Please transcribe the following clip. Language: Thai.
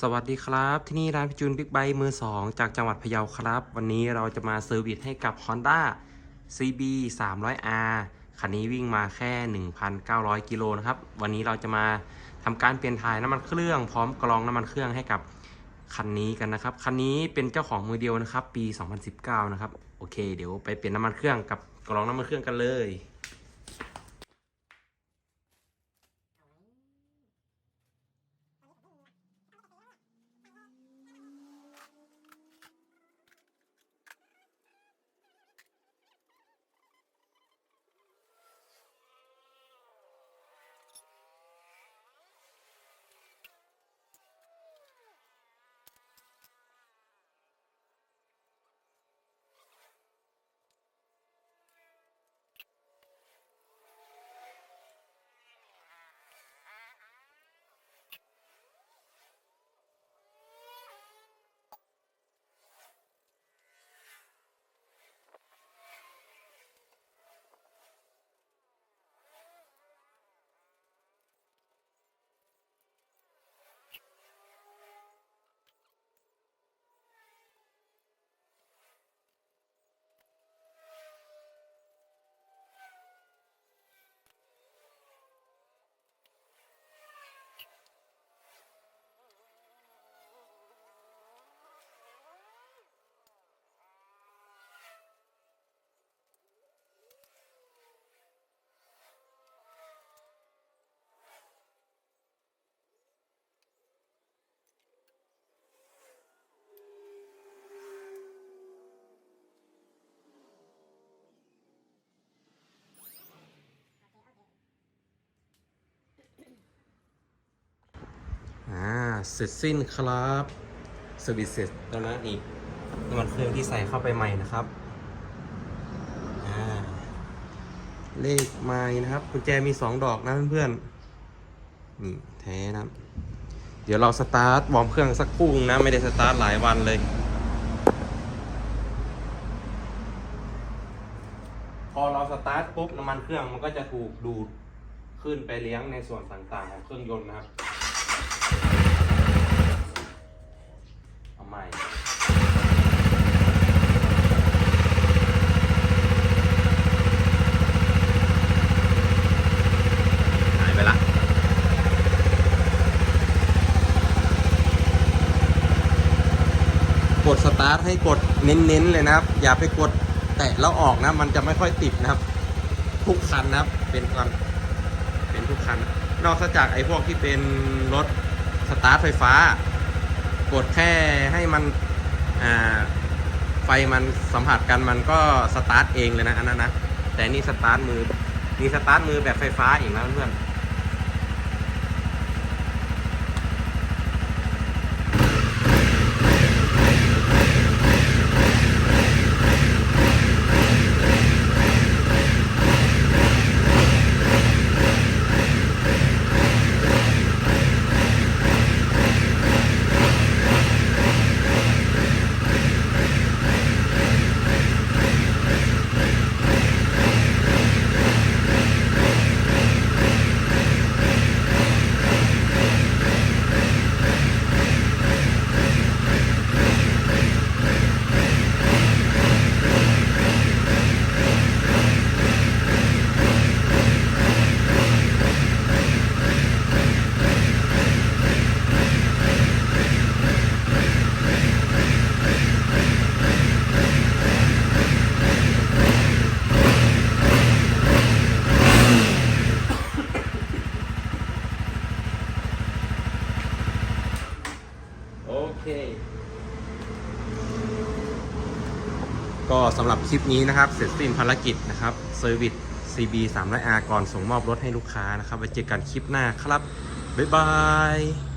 สวัสดีครับ ที่นี่ร้านพิจูนบิ๊กไบค์มือ 2 จากจังหวัดพะเยาครับ วันนี้เราจะมาเซอร์วิสให้กับ Honda CB 300R คันนี้วิ่งมาแค่ 1,900 กิโลนะครับ วันนี้เราจะมาทำการเปลี่ยนถ่ายน้ำมันเครื่องพร้อมกรองน้ำมันเครื่องให้กับคันนี้กันนะครับ คันนี้เป็นเจ้าของมือเดียวนะครับ ปี 2019 นะครับ โอเค เดี๋ยวไปเปลี่ยนน้ำมันเครื่องกับกรองน้ำมันเครื่องกันเลย อ่าเสร็จสิ้นครับเซอร์วิสเสร็จแล้วนะนี่น้ำมันเครื่องที่ใส่เข้าไปใหม่นะครับอ่าเลขไม้นะครับกุญแจมี2ดอกนะเพื่อนๆนี่แท้นะเดี๋ยวเราสตาร์ทวอร์มเครื่องสักครู่งนะไม่ได้สตาร์ทหลายวันเลยพอเราสตาร์ทปุ๊บน้ำมันเครื่องมันก็จะถูกดูดขึ้นไปเลี้ยงในส่วนต่างๆของเครื่องยนต์นะครับ เอาใหม่หายไปละกดสตาร์ทให้กดเน้นๆเลยนะครับ อย่าไปกดแตะแล้วออกนะ มันจะไม่ค่อยติดนะครับ ทุกคันนะครับ เป็นคันเป็นทุกคัน นอกจากไอ้พวกที่เป็นรถ สตาร์ทไฟฟ้า กดแค่ให้มันไฟมันสัมผัสกันมันก็สตาร์ทเองเลยนะอันนั้นนะแต่นี่สตาร์ทมือมีสตาร์ทมือแบบไฟฟ้าอีกนะเพื่อน เค ก็สำหรับคลิปนี้นะครับ เสร็จสิ้นภารกิจนะครับเซอร์วิส CB 300R ก่อนส่งมอบรถให้ลูกค้านะครับไว้เจอกันคลิปหน้าครับ บ๊ายบาย